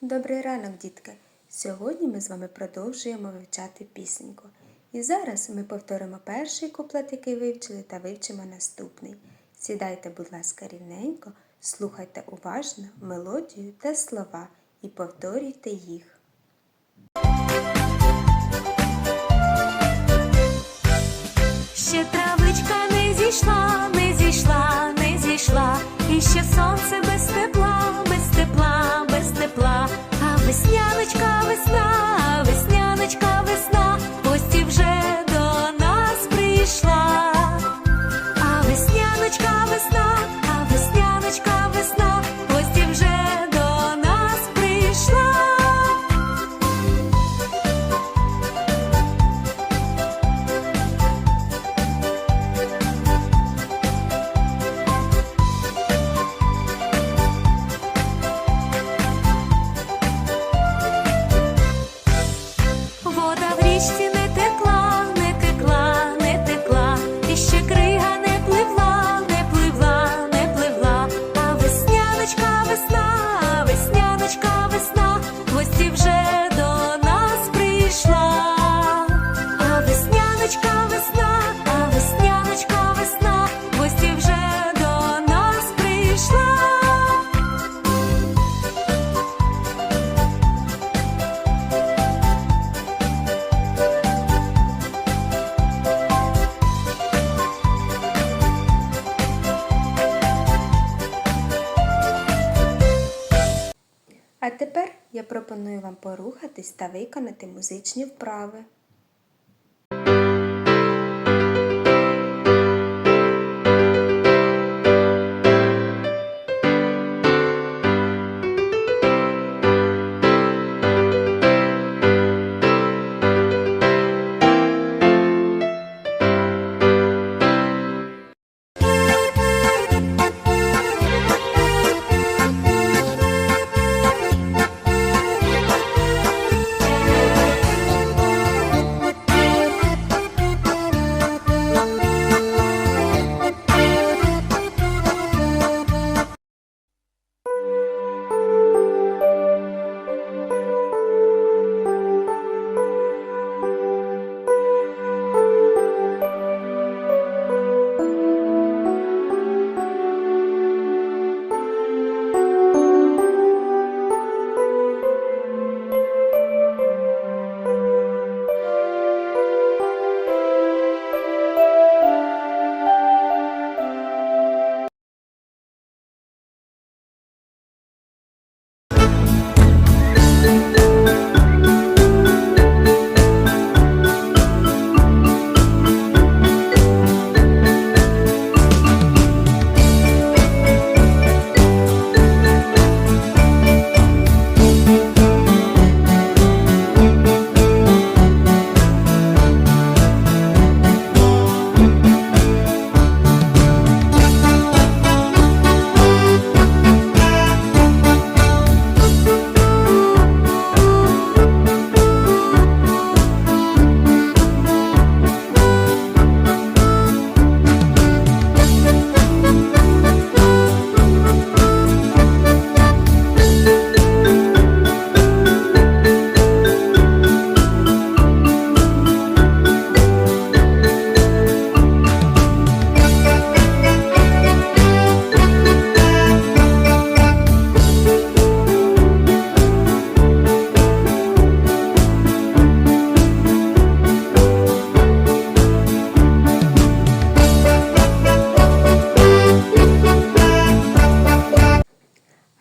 Добрий ранок, дітки! Сьогодні ми з вами продовжуємо вивчати пісеньку. І зараз ми повторимо перший куплет, який вивчили, та вивчимо наступний. Сідайте, будь ласка, рівненько, слухайте уважно мелодію та слова і повторюйте їх. Ще травичка не зійшла, не зійшла, не зійшла, і ще сонце а текла, і А тепер я пропоную вам порухатись та виконати музичні вправи.